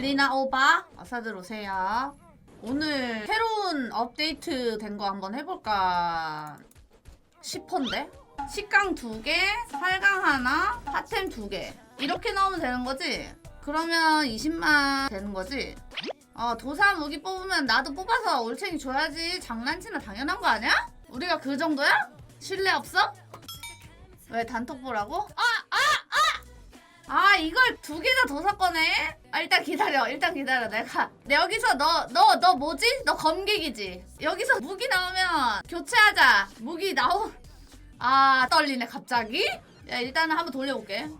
들리나 오바? 어서 들어오세요. 오늘 새로운 업데이트 된 거 한번 해볼까 싶은데? 식강 두 개, 살강 하나, 핫템 두 개. 이렇게 나오면 되는 거지? 그러면 20만 되는 거지? 어, 도사 무기 뽑으면 나도 뽑아서 올챙이 줘야지. 장난치나 당연한 거 아니야? 우리가 그 정도야? 신뢰 없어? 왜 단톡 보라고? 아, 아, 아! 아, 이걸 두 개나 도사 꺼내? 아, 일단 기다려. 일단 기다려. 내가. 내 여기서 너, 너, 너 뭐지? 너 검객이지? 여기서 무기 나오면 교체하자. 무기 나오. 아, 떨리네, 갑자기? 야, 일단은 한번 돌려볼게.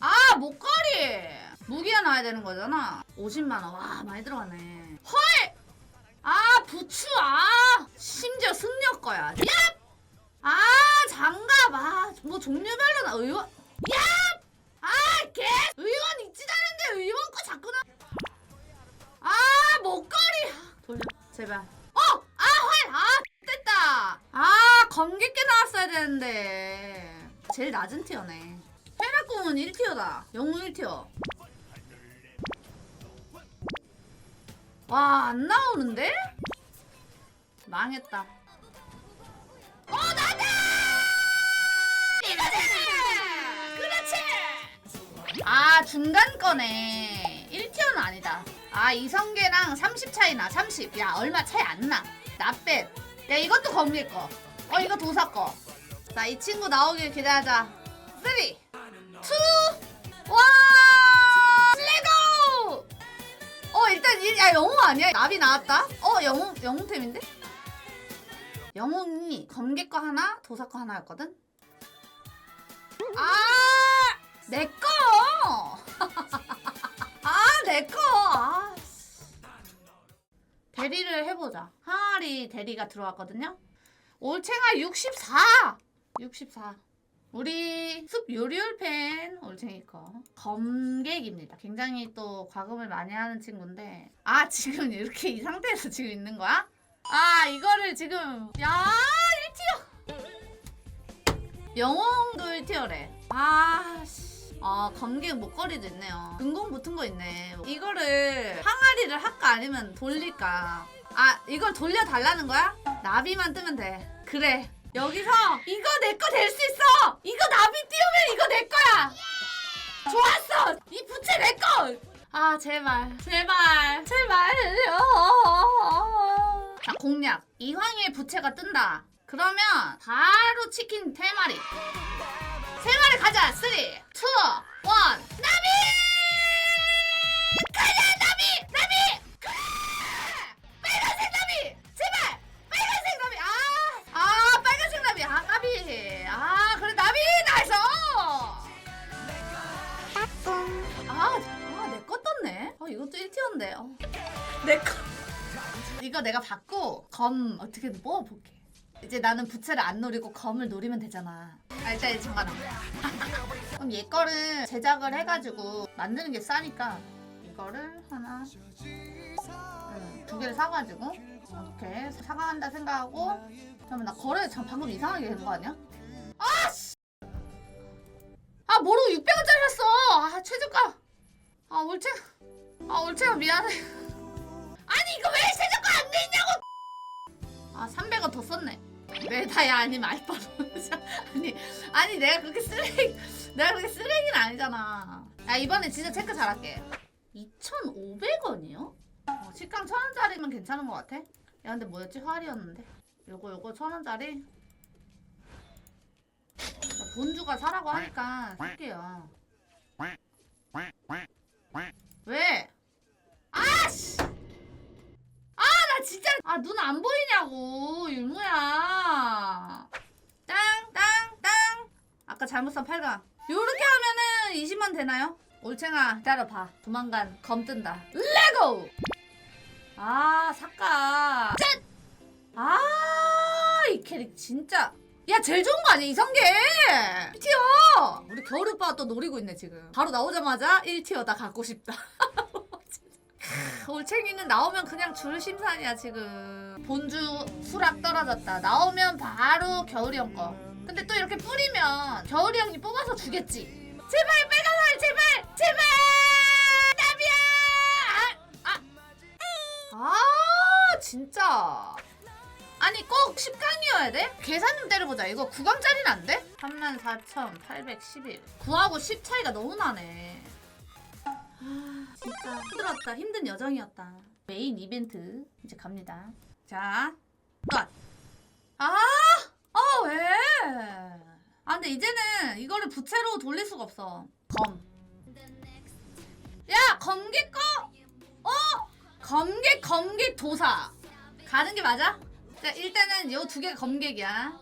아, 목걸이! 무기가 나와야 되는 거잖아. 50만원. 와, 많이 들어가네. 헐! 아, 부추, 아! 심지어 승려 거야. 얍! 아, 장갑, 아, 뭐 종류별로 나, 의원. 얍! 제발. 어! 아, 활! 아, 됐다! 아, 검객게 나왔어야 되는데. 제일 낮은 티어네. 헤라꿈은 1티어다. 영웅 1티어. 와, 안 나오는데? 망했다. 어, 나다! 이거지! 그렇지! 아, 중간 거네. 1티어는 아니다. 아, 이성계랑 30 차이 나, 30. 야, 얼마 차이 안 나. 나빼. 야, 이것도 검길 거. 어, 이거 도사 거. 자, 이 친구 나오길 기대하자. 3, 2, 1, 레고! 어, 일단, 이, 야, 영웅 아니야? 나비 나왔다? 어, 영웅, 영웅템인데? 영웅이 검객 거 하나, 도사 거 하나였거든? 아! 내 거! 대리를 해보자. 항아리 대리가 들어왔거든요? 올챙아 64! 64. 우리 숲 요리올 팬 올챙이 거 검객입니다. 굉장히 또 과금을 많이 하는 친구인데 아 지금 이렇게 이 상태에서 지금 있는 거야? 아 이거를 지금 야 1티어 영웅도 1티어래 아 씨. 아 검객 목걸이도 있네요. 금공 붙은 거 있네. 이거를 항아리를 할까 아니면 돌릴까? 아 이걸 돌려 달라는 거야? 나비만 뜨면 돼. 그래. 여기서 이거 내 거 될 수 있어! 이거 나비 띄우면 이거 내 거야! 좋았어! 이 부채 내 거! 아 제발. 제발. 제발요. 자 공략. 이황의 부채가 뜬다. 그러면 바로 치킨 3마리 3마리 가자. 3 2 1 나비! 가자 나비! 나비! 그래 빨간색 나비! 제발! 빨간색 나비! 아, 아 빨간색 나비. 아 나비. 아 그래 나비. 나이스! 아 아 내 거 떴네. 아 이것도 1티어인데. 어. 내 거. 이거 내가 받고 검 어떻게든 뽑아볼게. 이제 나는 부채를 안 노리고 검을 노리면 되잖아. 아, 일단 이 잠깐만. 그럼 얘 거를 제작을 해가지고 만드는 게 싸니까 이거를 하나, 음, 두 개를 사가지고 이렇게 사가한다 생각하고 잠깐만 나 거래 참 방금 이상하게 된 거 아니야? 메다야 아니면 알바로 아니 아니 내가 그렇게 쓰레기 내가 그렇게 쓰레기는 아니잖아. 야 이번에 진짜 체크 잘할게. 2,500원이요? 어, 식당 1,000원짜리면 괜찮은 것 같아. 야 근데 뭐였지 화알이었는데. 요거 요거 1,000원짜리. 본주가 사라고 하니까 살게요. 왜? 아씨! 진짜. 아, 눈 안 보이냐고, 율무야. 땅, 땅, 땅. 아까 잘못 산 8강. 요렇게 하면은 20만 되나요? 올챙아, 기다려봐. 조만간 검 뜬다. 레고! 아, 사까. 짠! 아, 이 캐릭 진짜. 야, 제일 좋은 거 아니야, 이성계! 1티어! 우리 겨울 오빠가 또 노리고 있네, 지금. 바로 나오자마자 1티어 다 갖고 싶다. 크, 올챙이는 나오면 그냥 줄 심산이야 지금. 본주 수락 떨어졌다. 나오면 바로 겨울이 형거. 근데 또 이렇게 뿌리면 겨울이 형이 뽑아서 주겠지. 제발 빼가살 제발! 제발! 나비야! 아, 아. 아 진짜. 아니 꼭 10강이어야 돼? 계산 좀 때려보자. 이거 9강짜리는 안 돼? 34,811 9하고 10 차이가 너무 나네. 진짜 힘들었다 힘든 여정이었다 메인 이벤트 이제 갑니다 자 끝! 아! 아 왜? 아 근데 이제는 이거를 부채로 돌릴 수가 없어 검 야! 검기 꺼! 어? 검객 검객 도사 가는 게 맞아? 자 일단은 요 두 개가 검객이야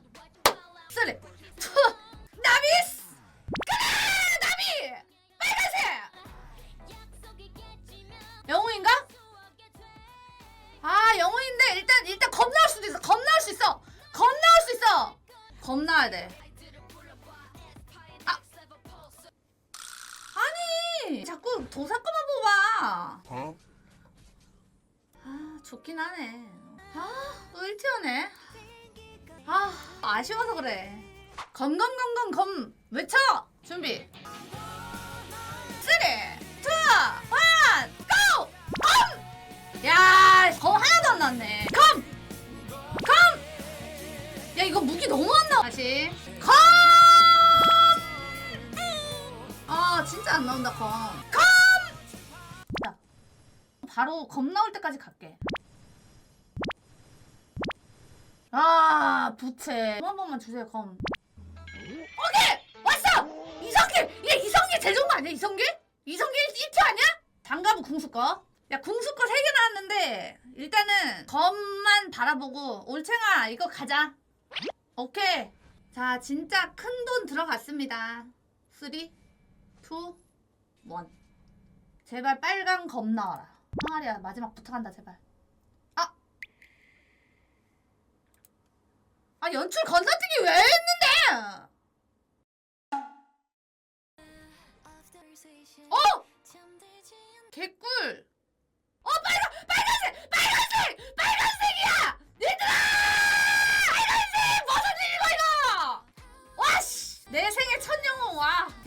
쓰리 투 나비스 아 영웅인데 일단 일단 검 나올 수도 있어. 검 나올 수 있어. 검 나올 수 있어. 검 나와야 돼. 아. 아니 자꾸 도사 거만 뽑아. 어? 아 좋긴 하네. 아또 1티어네. 아 아쉬워서 그래. 검검검검 검 외쳐! 준비 나왔네. 검! 검! 야, 이거 무기 너무 안 나와. 다시. 검! 아, 진짜 안 나온다, 검. 검! 자, 바로 검 나올 때까지 갈게. 아, 부채. 검한 번만 주세요, 검. 오케이! 왔어! 이성길! 얘 이성길 제일 좋은 거 아니야, 이성길? 이성길 1티 아니야? 장갑은 궁수꺼. 야, 궁수꺼 3개 나왔는데, 일단은 검만 바라보고, 올챙아, 이거 가자. 오케이. 자, 진짜 큰 돈 들어갔습니다. 3, 2, 1. 제발 빨간 검 나와라. 항아리야, 마지막 부탁한다, 제발. 아! 아, 연출 건너뛰기 왜 했는데? 어! 개꿀!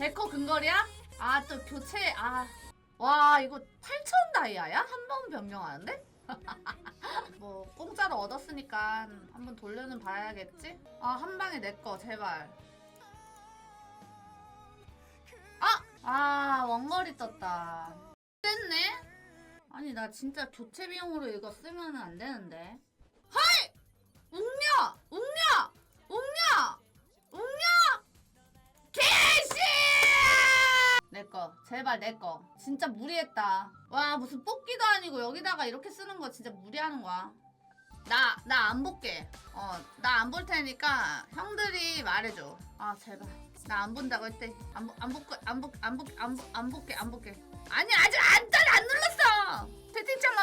데코 근거리야? 아 또 교체 아와 이거 8천 다이아야? 한 번 변경하는데? 뭐 공짜로 얻었으니까 한번 돌려는 봐야겠지? 아 한 방에 내 거 제발 아! 아 원거리 떴다 됐네? 아니 나 진짜 교체 비용으로 이거 쓰면 안 되는데 하이! 웅녀! 웅녀! 웅녀! 웅녀! 개씨! 내거. 제발 내거. 진짜 무리했다. 와 무슨 뽑기도 아니고 여기다가 이렇게 쓰는 거 진짜 무리하는 거야. 나 나 안 볼게. 어 나 안 볼 테니까 형들이 말해줘. 아 제발. 나 안 본다고 했대. 안 안 볼게 안볼안 볼게 안 볼- 안 볼게 안 볼게. 아니 아직 안, 안 눌렀어! 채팅창